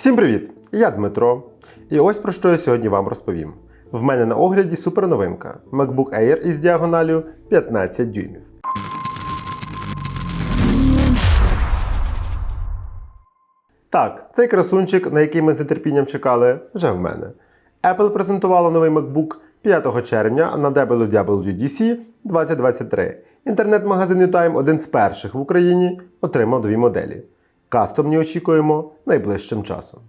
Всім привіт! Я Дмитро. І ось про що я сьогодні вам розповім. В мене на огляді суперновинка MacBook Air із діагоналю 15 дюймів. Так, цей красунчик, на який ми з нетерпінням чекали, вже в мене. Apple презентувала новий MacBook 5 червня на WWDC 2023. Інтернет-магазин UTime, один з перших в Україні, отримав дві моделі. Кастомні очікуємо найближчим часом.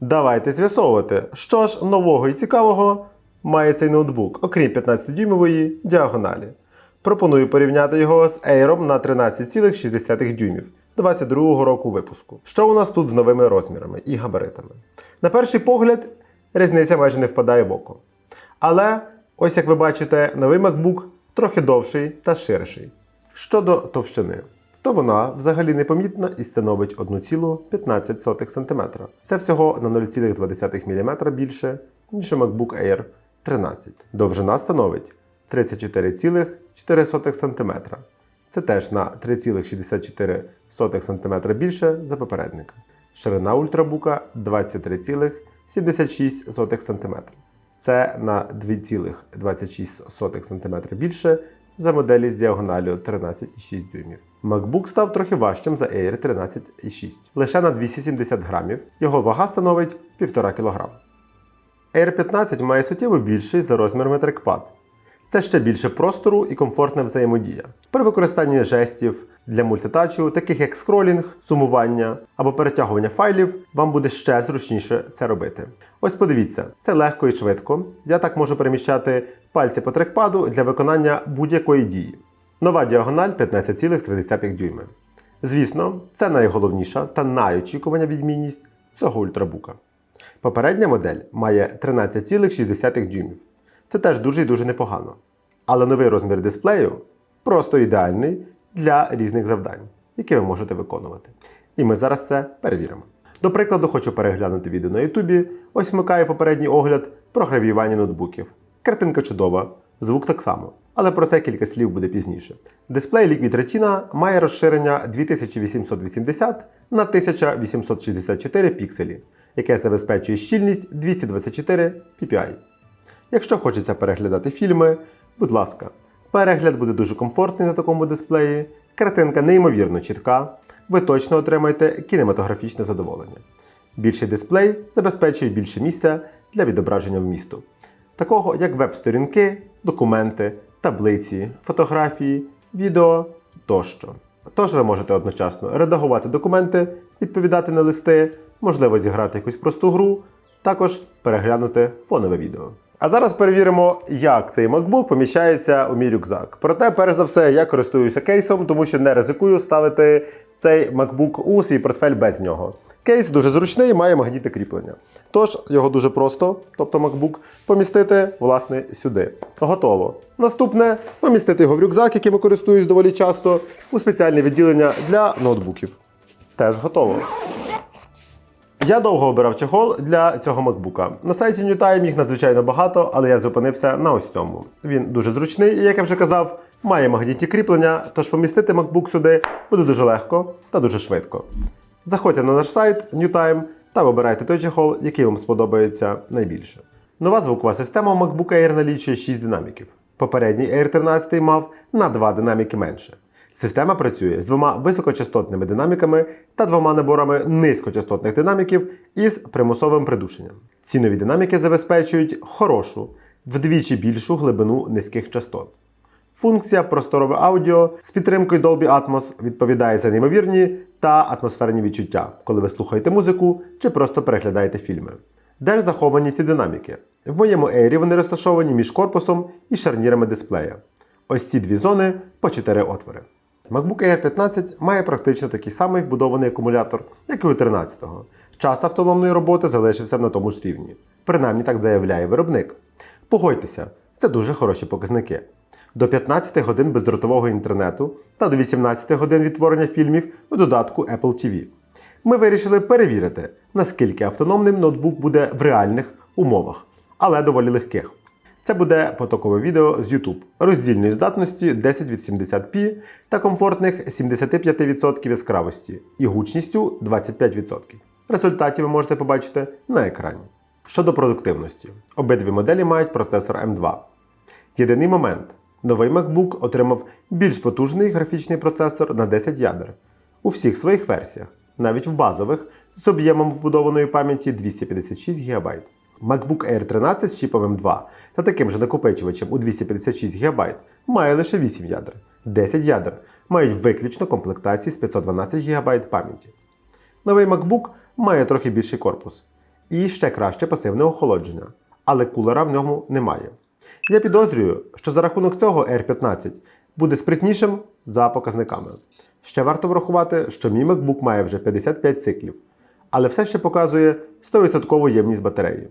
Давайте з'ясовувати, що ж нового і цікавого має цей ноутбук, окрім 15-дюймової діагоналі. Пропоную порівняти його з Air на 13,6 дюймів 22 року випуску. Що у нас тут з новими розмірами і габаритами? На перший погляд, різниця майже не впадає в око. Але, ось як ви бачите, новий MacBook трохи довший та ширший. Щодо товщини, то вона взагалі непомітна і становить 1,15 см. Це всього на 0,2 мм більше, ніж у MacBook Air 13. Довжина становить 34,4 см. Це теж на 3,64 см більше за попередника. Ширина ультрабука 23,76 см. Це на 2,26 см більше за моделі з діагоналю 13,6 дюймів. MacBook став трохи важчим за Air 13,6, лише на 270 грамів. Його вага становить 1,5 кг. Air 15 має суттєво більший за розмірами трекпад. Це ще більше простору і комфортна взаємодія. При використанні жестів для мультитачу, таких як скролінг, сумування або перетягування файлів, вам буде ще зручніше це робити. Ось подивіться, це легко і швидко. Я так можу переміщати пальці по трекпаду для виконання будь-якої дії. Нова діагональ 15,3 дюйми. Звісно, це найголовніша та найочікувана відмінність цього ультрабука. Попередня модель має 13,6 дюймів. Це теж дуже і дуже непогано. Але новий розмір дисплею просто ідеальний для різних завдань, які ви можете виконувати. І ми зараз це перевіримо. До прикладу, хочу переглянути відео на Ютубі. Ось вмикаю попередній огляд про гравіювання ноутбуків. Картинка чудова, звук так само. Але про це кілька слів буде пізніше. Дисплей Liquid Retina має розширення 2880 на 1864 пікселі, яке забезпечує щільність 224 ppi. Якщо хочеться переглядати фільми, будь ласка, перегляд буде дуже комфортний на такому дисплеї, картинка неймовірно чітка, ви точно отримаєте кінематографічне задоволення. Більший дисплей забезпечує більше місця для відображення вмісту, такого як веб-сторінки, документи, таблиці, фотографії, відео тощо. Тож ви можете одночасно редагувати документи, відповідати на листи, можливо зіграти якусь просту гру, також переглянути фонове відео. А зараз перевіримо, як цей MacBook поміщається у мій рюкзак. Проте, перш за все, я користуюся кейсом, тому що не ризикую ставити цей MacBook у свій портфель без нього. Кейс дуже зручний, має магнітне кріплення. Тож його дуже просто, тобто MacBook, помістити власне сюди. Готово. Наступне помістити його в рюкзак, яким я користуюсь доволі часто, у спеціальне відділення для ноутбуків. Теж готово. Я довго обирав чехол для цього макбука. На сайті NewTime їх надзвичайно багато, але я зупинився на ось цьому. Він дуже зручний і, як я вже казав, має магнітні кріплення, тож помістити MacBook сюди буде дуже легко та дуже швидко. Заходьте на наш сайт NewTime та вибирайте той чехол, який вам сподобається найбільше. Нова звукова система MacBook Air налічує 6 динаміків. Попередній Air 13 мав на 2 динаміки менше. Система працює з двома високочастотними динаміками та двома наборами низькочастотних динаміків із примусовим придушенням. Ці нові динаміки забезпечують хорошу, вдвічі більшу глибину низьких частот. Функція просторове аудіо з підтримкою Dolby Atmos відповідає за неймовірні та атмосферні відчуття, коли ви слухаєте музику чи просто переглядаєте фільми. Де ж заховані ці динаміки? В моєму Air вони розташовані між корпусом і шарнірами дисплея. Ось ці дві зони по 4 отвори. MacBook Air 15 має практично такий самий вбудований акумулятор, як і у 13-го. Час автономної роботи залишився на тому ж рівні. Принаймні так заявляє виробник. Погодьтеся, це дуже хороші показники. До 15 годин бездротового інтернету та до 18 годин відтворення фільмів у додатку Apple TV. Ми вирішили перевірити, наскільки автономним ноутбук буде в реальних умовах, але доволі легких. Це буде потокове відео з YouTube роздільної здатності 10 від 70p та комфортних 75% яскравості і гучністю 25%. результаті ви можете побачити на екрані. Щодо продуктивності, обидві моделі мають процесор M2. Єдиний момент: новий MacBook отримав більш потужний графічний процесор на 10 ядер у всіх своїх версіях, навіть в базових з об'ємом вбудованої пам'яті 256 ГБ. MacBook Air 13 з чіпом M2 та таким же накопичувачем у 256 ГБ має лише 8 ядер. 10 ядер мають виключно комплектації з 512 ГБ пам'яті. Новий MacBook має трохи більший корпус і ще краще пасивне охолодження, але кулера в ньому немає. Я підозрюю, що за рахунок цього Air 15 буде спритнішим за показниками. Ще варто врахувати, що мій MacBook має вже 55 циклів, але все ще показує 100% ємність батареї.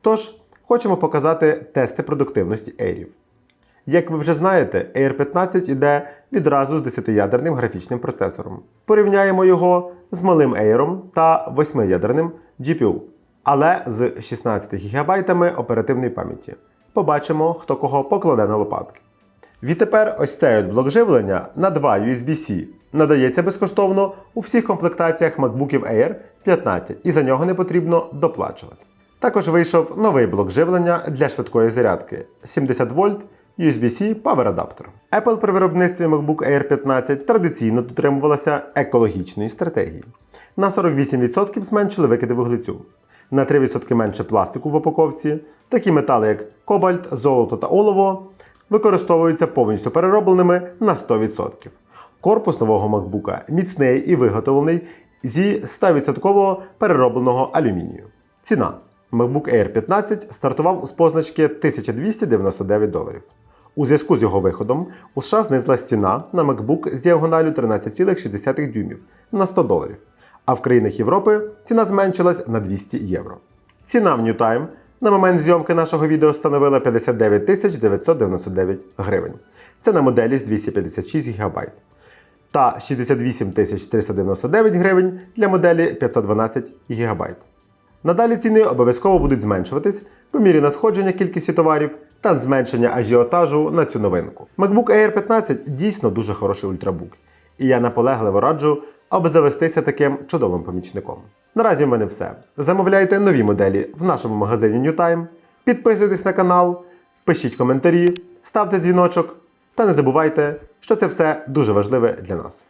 Тож, хочемо показати тести продуктивності Airів. Як ви вже знаєте, Air 15 іде відразу з 10-ядерним графічним процесором. Порівняємо його з малим Air та 8-ядерним GPU, але з 16 ГБ оперативної пам'яті. Побачимо, хто кого покладе на лопатки. Відтепер ось цей от блок живлення на 2 USB-C надається безкоштовно у всіх комплектаціях MacBookів Air 15 і за нього не потрібно доплачувати. Також вийшов новий блок живлення для швидкої зарядки 70 вольт USB-C Power Adapter. Apple при виробництві MacBook Air 15 традиційно дотримувалася екологічної стратегії. На 48% зменшили викиди вуглецю, на 3% менше пластику в упаковці. Такі метали, як кобальт, золото та олово, використовуються повністю переробленими на 100%. Корпус нового MacBook міцний і виготовлений зі 100% переробленого алюмінію. Ціна MacBook Air 15 стартував з позначки 1299 доларів. У зв'язку з його виходом у США знизилась ціна на MacBook з діагоналю 13,6 дюймів на 100 доларів, а в країнах Європи ціна зменшилась на 200 євро. Ціна в NewTime на момент зйомки нашого відео становила 59 999 гривень. Це на моделі з 256 ГБ. Та 68 399 гривень для моделі 512 ГБ. Надалі ціни обов'язково будуть зменшуватись по мірі надходження кількості товарів та зменшення ажіотажу на цю новинку. MacBook Air 15 дійсно дуже хороший ультрабук, і я наполегливо раджу, аби завестися таким чудовим помічником. Наразі в мене все. Замовляйте нові моделі в нашому магазині NewTime, підписуйтесь на канал, пишіть коментарі, ставте дзвіночок та не забувайте, що це все дуже важливе для нас.